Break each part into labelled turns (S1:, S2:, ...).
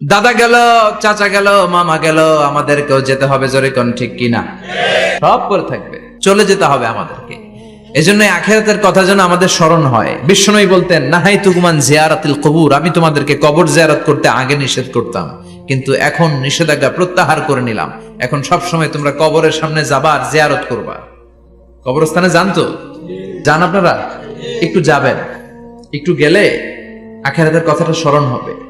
S1: দাদা গেল, চাচা গেল, মামা গেল, আমাদেরকেও যেতে হবে জোরে কোন ঠিক কিনা? সব করে থাকবে, চলে যেতে হবে আমাদেরকে। এজন্য আখেরাতের কথা যেন আমাদের স্মরণ হয়। বিষ্ণুই বলতেন, নাহাই তুকুমান জিয়ারাতিল কবুর, আমি তোমাদেরকে কবর জিয়ারত করতে আগে নিষেধ করতাম, কিন্তু এখন নিষেধাজ্ঞা প্রত্যাহার করে নিলাম। এখন সব সময় তোমরা কবরের সামনে যাবার জিয়ারত করবা। কবরস্থানে জানতো যান আপনারা? একটু যাবেন। একটু গেলে আখেরাতের কথাটা স্মরণ হবে।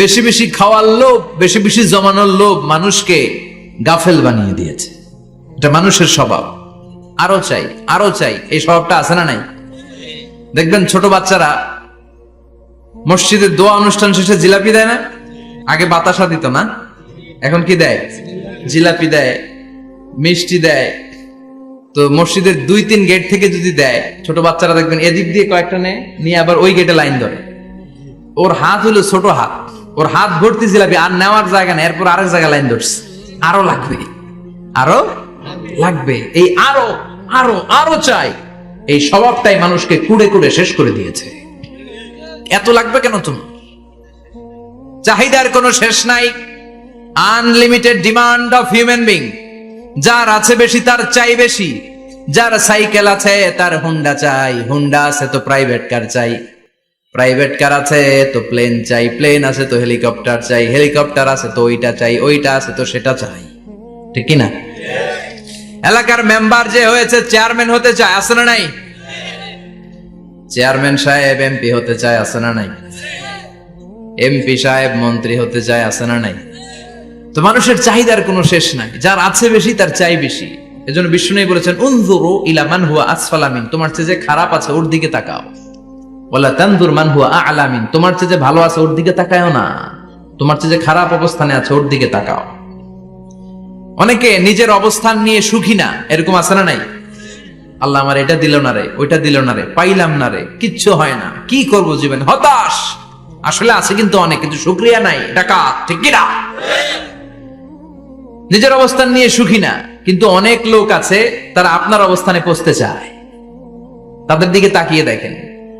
S1: বেশি বেশি খাওয়ার লোভ, বেশি বেশি জমানোর লোভ মানুষকে গাফেল বানিয়ে দিয়েছে। এটা মানুষের স্বভাব। আরও চাই আরও চাই। এই স্বভাবটা আছে না নাই? দেখবেন ছোট বাচ্চারা মসজিদের দোয়া অনুষ্ঠান শেষে জিলাপি দেয় না? আগে বাতাসা দিত না? এখন কি দেয়? জিলাপি দেয়, মিষ্টি দেয়। তো মসজিদের দুই তিন গেট থেকে যদি দেয়, ছোট বাচ্চারা দেখবেন এদিক দিয়ে কয়েকটা নেয়, নিয়ে আবার ওই গেটে লাইন ধরে। ওর হাত হলো ছোট হাত। ওর হাত ভর্তি জিলাপি আর নেওয়ার জায়গা নেই, এরপর আরেক জায়গায় লাইন ধরছে। আরও লাগবে। আরও লাগবে। এই আরও আরও আরও চাই। এই স্বভাবটাই মানুষকে কুড়ে কুড়ে শেষ করে দিয়েছে। এত লাগবে কেন তুমি? চাহিদার কোনো শেষ নাই। Unlimited demand of human being যার আছে বেশি, তার চাই বেশি। যার সাইকেল আছে, তার হুন্ডা চাই। হুন্ডা আছে তো প্রাইভেট কার চাই। প্রাইভেট কার আছে, তো প্লেন চাই প্লেন আছে, তো হেলিকপ্টার চাই হেলিকপ্টার আছে, তো ওইটা চাই, ওইটা আছে, তো সেটা চাই। ঠিক না এলাকার মেম্বার যে হয়েছে চেয়ারম্যান হতে চায়, আছে না নাই? চেয়ারম্যান সাহেব এমপি হতে চায়, আছে না নাই? এমপি সাহেব, মন্ত্রী হতে চায়, আছে না নাই? তো মানুষের চাহিদার কোনো শেষ নাই। যার আছে বেশি, তার চাই বেশি। এজন্য বিষ্ণু বলেছেন, উনজুরু ইলা মান হুয়া আসফালামিন তোমার চেয়ে যে খারাপ আছে, ওর দিকে তাকাও। তোমার চেয়ে ভালো আছে ওর দিকে না। তোমার চেয়ে খারাপ অবস্থানে আছে ওর দিকে তাকাও। অনেকে নিজের অবস্থান নিয়ে সুখী না, এরকম আছে না নাই? আল্লাহ আমার এটা দিল না রে, ওইটা দিল না রে, পাইলাম না রে, কিচ্ছু হয় না। কি করব জীবন? হতাশ! আসলে আছে কিন্তু অনেক, কিন্তু শুক্রিয়া নাই। টাকা ঠিক কিনা? নিজের অবস্থান নিয়ে সুখী না, কিন্তু অনেক লোক আছে, তারা আপনার অবস্থানে পৌঁছতে চায়। তাদের দিকে তাকিয়ে দেখেন।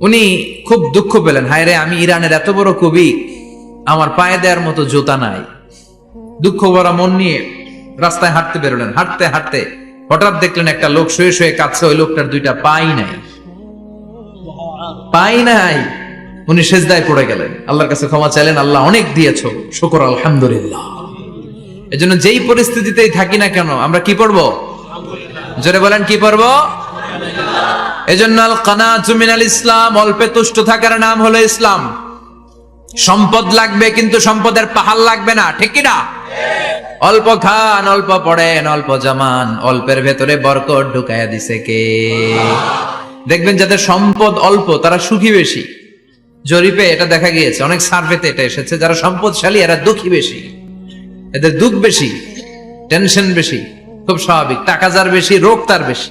S1: উনি খুব দুঃখ পেলেন। হায় রে, আমি ইরানের এত বড় কবি, আমার পায়ে দেওয়ার মতো জুতা নাই। দুঃখ ভরা মন নিয়ে রাস্তায় হাঁটতে বেরোলেন। হাঁটতে হাঁটতে হঠাৎ দেখলেন একটা লোক শুয়ে শুয়ে কাঁদছে, ওই লোকটার দুইটা পাই নাই। পাই নাই। উনি সেজদায় পড়ে গেলেন। আল্লাহর কাছে ক্ষমা চাইলেন। আল্লাহ অনেক দিয়েছ। শুকর, আলহামদুলিল্লাহ। এজন্য যেই পরিস্থিতিতেই থাকি না কেন, আমরা কি পড়ব? জোরে বলেন, কি পড়ব? এজন্য আল কানাতু মিনাল ইসলাম অল্পে তুষ্ট থাকার নাম হলো ইসলাম। সম্পদ লাগবে কিন্তু সম্পদের পাহাড় লাগবে না, ঠিক কি না? অল্প খান, অল্প পড়েন, অল্প জামান, অল্পের ভেতরে বরকত ঢুকাইয়া দিছে কে? দেখবেন যাদের সম্পদ অল্প, তারা সুখী বেশি। জরিপে এটা দেখা গিয়েছে, অনেক সার্ভেতে এটা এসেছে, যারা সম্পদশালী, এরা দুঃখী বেশি। এদের দুঃখ বেশি, টেনশন বেশি, খুব স্বাভাবিক। টাকা যার বেশি, রোগ তার বেশি।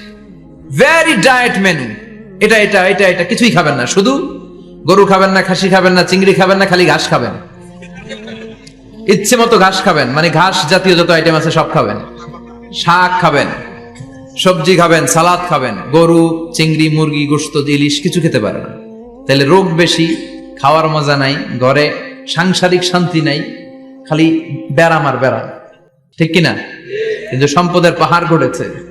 S1: ভেরি ডায়েট মেনু এটা এটা এটা এটা কিছুই খাবেন না। শুধু গরু খাবেন না, খাসি খাবেন না, চিংড়ি খাবেন না, খালি ঘাস খাবেন। ইচ্ছে মতো ঘাস খাবেন। মানে ঘাস জাতীয় যত আইটেম আছে সব খাবেন। শাক খাবেন, সবজি খাবেন, সালাদ খাবেন। গরু, চিংড়ি, মুরগি, গোস্ত, ইলিশ কিছু খেতে পারে না। তাহলে রোগ বেশি, খাওয়ার মজা নাই, ঘরে সাংসারিক শান্তি নাই, খালি ব্যারাম আর ব্যারাম। ঠিক কিনা? কিন্তু সম্পদের পাহাড় ঘটেছে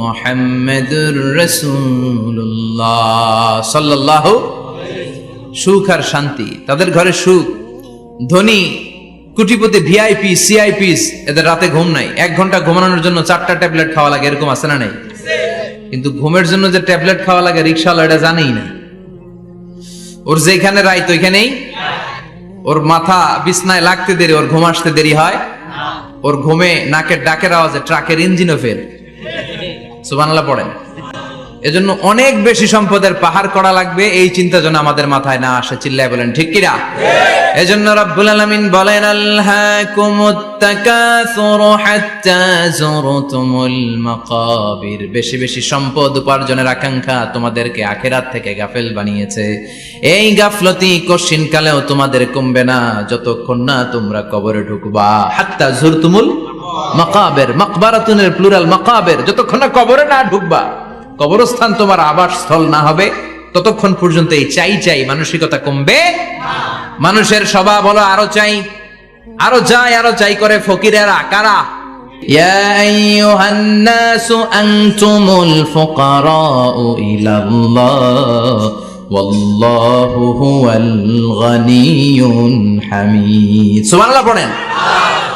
S1: মুহাম্মাদুর রাসূলুল্লাহ। সাল্লাল্লাহু সুখ আর শান্তি, তাদের ঘরে সুখ, ধনী, কুটিপতি, ভিআইপি, সিআইপিস, এদের রাতে ঘুম নাই। এক ঘণ্টা ঘুমানোর জন্য চারটা ট্যাবলেট খাওয়া লাগে, এরকম আছে না নাই? কিন্তু ঘুমের জন্য যে ট্যাবলেট খাওয়া লাগে রিক্সাওয়ালা এটা জানেই না। ওর যেখানে রাইত, ওইখানেই? ওর মাথা বিছনায় লাগতে দেরি, ওর ঘুম আসতে দেরি হয়। ওর ঘুমে নাকের ডাকের আওয়াজে ট্রাকের ইঞ্জিনও ফেল সুবানাল্লাহ পড়েন। এজন্য অনেক বেশি সম্পদের পাহাড় করা লাগবে। এই চিন্তা যেন আমাদের মাথায় না আসে, চিল্লায় বলেন, ঠিক কিনা? এজন্য রব্বুল আলামিন বলেন বেশি বেশি সম্পদ উপার্জনের আকাঙ্ক্ষা তোমাদেরকে আখেরাত থেকে গাফেল বানিয়েছে। এই গাফলতি কশিন কালেও তোমাদের কমবে না, যতক্ষণ না তোমরা কবরে ঢুকবা। হাত্তা যুরতুমুল মাকাবের, মাকবারাতুনের, প্লুরাল মাকাবের, যতক্ষণ না কবরে না ঢুকবা। কবরস্থান তোমার আবাস স্থল না হবে ততক্ষণ পর্যন্ত এই চাই চাই মানসিকতা কমবে মানুষের স্বভাব হলো আরো চাই আরো চাই আরো চাই করে ফকিরেরা কারা يا أيها الناس أنتم الفقراء إلى الله والله هو الغني الحميد سبحان الله পড়েন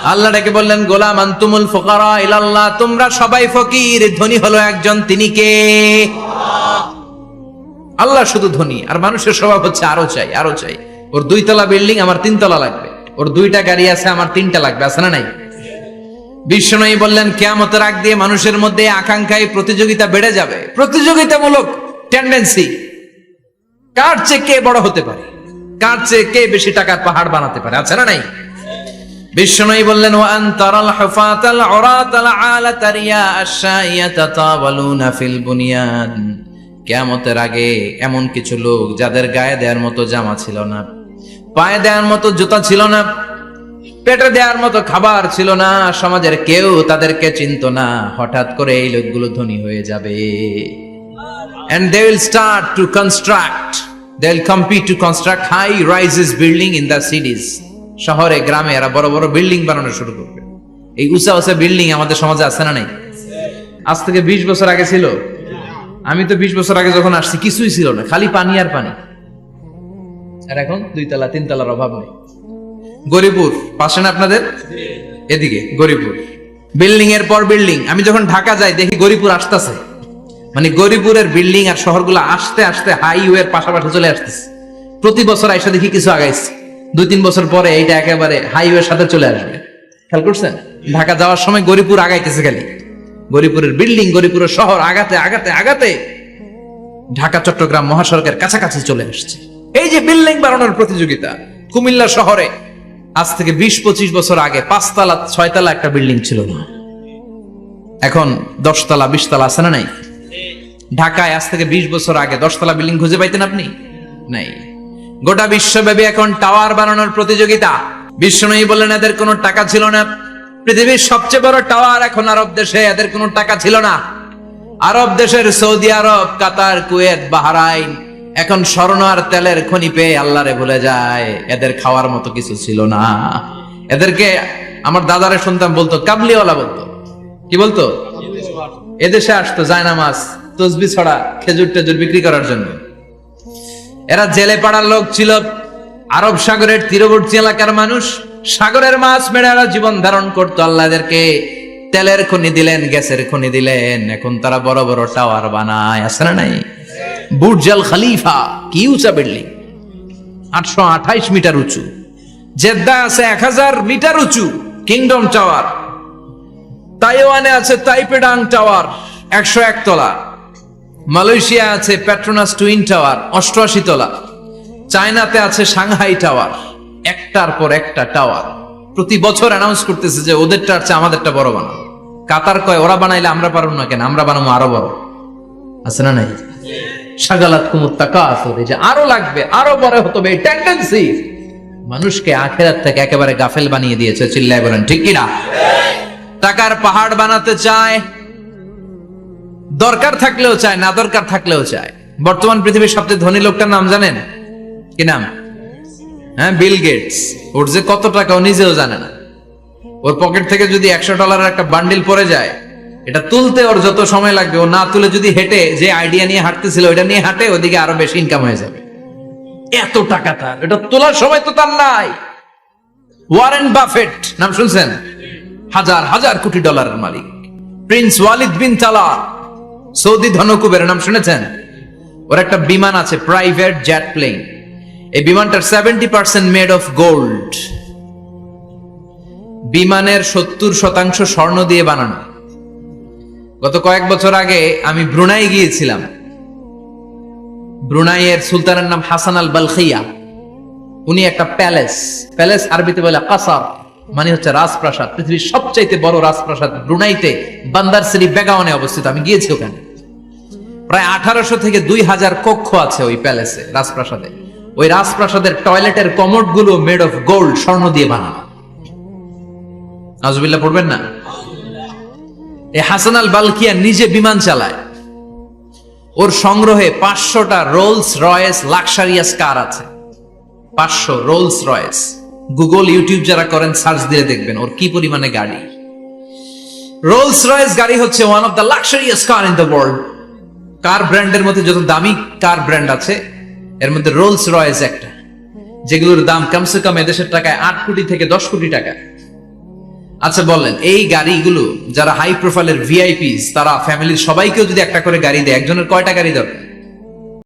S1: আল্লাহ ডেকে বললেন, গোলাম আন্তুমুল ফোকারা ইলাল্লাহ, তোমরা সবাই ফকির, ধনী হলো একজন, তিনি কে? আল্লাহ শুধু ধনী, আর মানুষের স্বভাব হচ্ছে আরও চাই আরও চাই। ওর দুইতলা বিল্ডিং, আমার তিনতলা লাগবে। ওর দুইটা গাড়ি আছে, আমার তিনটা লাগবে, আছে না নাই? বিশ্বনয়ী বললেন, কেয়ামতের আগ দিয়ে মানুষের মধ্যে আকাঙ্ক্ষায় প্রতিযোগিতা বেড়ে যাবে। প্রতিযোগিতামূলক টেন্ডেন্সি কার চেয়ে কে বড় হতে পারে? কার চেয়ে কে বেশি টাকার পাহাড় বানাতে পারে? আছে না নাই? বিষ্ণুই বললেন ও আনতারাল হুফাতাল উরাতাল আলাতা রিয়া আশাইয়া তাতাওয়ালুনা ফিল বুনিয়ান কিয়ামতের আগে এমন কিছু লোক যাদের গায়ে দেওয়ার মতো জামা ছিল না, পায়ে দেওয়ার মতো জুতা ছিল না, পেটে দেওয়ার মতো খাবার ছিল না, সমাজের কেউ তাদেরকে চিনত না, হঠাৎ করে এই লোকগুলো ধনী হয়ে যাবে। And they will start to construct, they will compete to construct high rises building in the cities. শহরে, গ্রামে এরা বড় বড় বিল্ডিং বানানো শুরু করবে। এই উঁচা উঁচা বিল্ডিং আমাদের সমাজে আছে না নাই? আজ থেকে বিশ বছর আগে ছিল। আমি তো বিশ বছর আগে যখন আসছি, কিছুই ছিল না, খালি পানি আর পানি। আর এখন দুই তলা তিন তলার অভাব নেই। গরিপুর পাশে না আপনাদের? এদিকে গরিপুর বিল্ডিং এর পর বিল্ডিং। আমি যখন ঢাকা যাই, দেখি গরিপুর আসতেছে। মানে গরিপুরের বিল্ডিং আর শহরগুলো আসতে আসতে হাইওয়ের পাশাপাশি চলে আসতেছে। প্রতি বছর আইসা দেখি কিছু আগাইছে। দুই তিন বছর পরে এইটা একেবারে হাইওয়ের সাথে চলে আসবে। খেয়াল করছেন? ঢাকা যাওয়ার সময় গরিপুর আগাইতেছে খালি। গরিপুরের বিল্ডিং গরিপুরের শহর আগাতে আগাতে আগাতে ঢাকা, চট্টগ্রাম মহাসড়কের কাছাকাছি চলে আসছে। এই যে বিল্ডিং বানানোর প্রতিযোগিতা, কুমিল্লা শহরে আজ থেকে বিশ পঁচিশ বছর আগে পাঁচতলা, ছয়তলা একটা বিল্ডিং ছিল না। এখন দশতলা, বিশতলা আছে না নাই? ঢাকায় আজ থেকে বিশ বছর আগে দশতলা বিল্ডিং খুঁজে পাইতেন আপনি? নাই। গোটা বিশ্বব্যাপী এখন টাওয়ার বানানোর প্রতিযোগিতা। বিশ্বনয়ী বললেন, এদের কোনো টাকা ছিল না। পৃথিবীর সবচেয়ে বড় টাওয়ার এখন আরব দেশে, এদের কোনো টাকা ছিল না। আরব দেশের Saudi Arab, Qatar, Kuwait, Bahrain, এখন স্বর্ণ আর তেলের খনি পেয়ে আল্লাহরে ভুলে যায়, এদের খাওয়ার মতো কিছু ছিল না। এদেরকে আমার দাদারে শুনতাম বলতো, কাবলিওয়ালা বলতো। কি বলতো? এদেশে আসতো জায়নামাজ তসবি ছড়া, খেজুর টেজুর বিক্রি করার জন্য। এরা জেলে পাড়ার লোক ছিল। আরব সাগরের তীরবর্তী এলাকার মানুষ। সাগরের মাছ মেরে এরা জীবন ধারণ করতো আল্লাহদেরকে। তেলের খনি দিলেন, গ্যাসের খনি দিলেন। এখন তারা বড় বড় টাওয়ার বানায়, আছে না নাই? বুর্জাল খালিফা, কি উঁচা বিল্ডিং? আটশো আঠাইশ মিটার উঁচু। জেদ্দা আছে এক হাজার মিটার উঁচু, কিংডম টাওয়ার। তাইওয়ানে আছে তাইপেডাং টাওয়ার, একশো এক তলা মালয়েশিয়া আছে প্যাট্রোনাস টুইন টাওয়ার অষ্টআশি তলা। চায়নাতে আছে সাংহাই টাওয়ার একটার পর একটা টাওয়ার প্রতি বছর অ্যানাউন্স করতেছে যে ওদেরটা আছে আমাদেরটা বড় বানাবো কাতার কয়, ওরা বানাইলে আমরা পারব না কেন? আমরা বানাবো আরও বড়। আছে না নাই? সাগালাত টাকা আসলে যে আরও লাগবে, আরও বড় হতে হবে টেন্ডেন্সি মানুষকে আখেরাত থেকে একেবারে গাফেল বানিয়ে দিয়েছে, চিল্লায় বলেন, ঠিক কিনা? টাকার পাহাড় বানাতে চায় দরকার থাকলেও চায়, না দরকার থাকলেও চায়। বর্তমান পৃথিবীর সবচেয়ে ধনী লোকটার নাম জানেন? কি নাম? হ্যাঁ বিল গেটস। ওর যে কত টাকা ও নিজেও জানে না। ওর পকেট থেকে যদি একশো ডলারের একটা বান্ডিল পড়ে যায়, এটা তুলতে ওর যত সময় লাগবে, ও না তুলে যদি হেঁটে যে আইডিয়া নিয়ে হাঁটতেছিল ওটা নিয়ে হাঁটে ওদিকে আরও বেশি ইনকাম হয়ে যাবে। এত টাকা তার, এটা তোলার সময় তো তার নাই। ওয়ারেন বাফেট, নাম শুনছেন? হাজার হাজার কোটি ডলারের মালিক। প্রিন্স ওয়ালিদ বিন তালা সৌদি ধনকুবের, নাম শুনেছেন? ওর একটা বিমান আছে প্রাইভেট জেট প্লেন এই বিমানটার seventy percent made of gold বিমানের সত্তর শতাংশ স্বর্ণ দিয়ে বানানো। গত কয়েক বছর আগে আমি ব্রুনাই গিয়েছিলাম। ব্রুনাইয়ের সুলতানের নাম হাসান আল বালখিয়া। উনি একটা প্যালেস। প্যালেস আরবিতে বলে কাসার মানে হচ্ছে রাজপ্রাসাদ, পৃথিবীর সবচাইতে বড় রাজপ্রাসাদ ব্রুনাইতে বান্দার শ্রী বেগাওয়ানে অবস্থিত। আমি গিয়েছি ওখানে। প্রায় আঠারোশো থেকে দুই হাজার কক্ষ আছে ওই প্যালেসে, রাজপ্রাসাদে। ওই রাজপ্রাসাদের টয়লেটের কমোডগুলো মেড অফ গোল্ড স্বর্ণ দিয়ে বানানো। নাজবিল্লা পড়বেন না? এই হাসান আল বালকিয়া নিজে বিমান চালায়। ওর সংগ্রহে পাঁচশোটা রোলস রয়েস লাক্সারিয়াস কার আছে। পাঁচশো রোলস রয়েস গুগল ইউটিউব যারা করেন সার্চ দিয়ে দেখবেন ওর কি পরিমাণে গাড়ি। রোলস রয়েস গাড়ি হচ্ছে one of the luxurious car in the world car ব্র্যান্ডের মধ্যে যত দামি কার ব্র্যান্ড আছে, এর মধ্যে রোলস রয়েস একটা, যেগুলোর দাম কমসে কম এদেশের টাকায় আট কোটি থেকে দশ কোটি টাকা। আচ্ছা বলেন, এই গাড়িগুলো যারা হাই প্রোফাইলের ভিআইপিস তারা ফ্যামিলির সবাইকেও যদি একটা করে গাড়ি দেয়, একজনের কয়টা গাড়ি দরকার?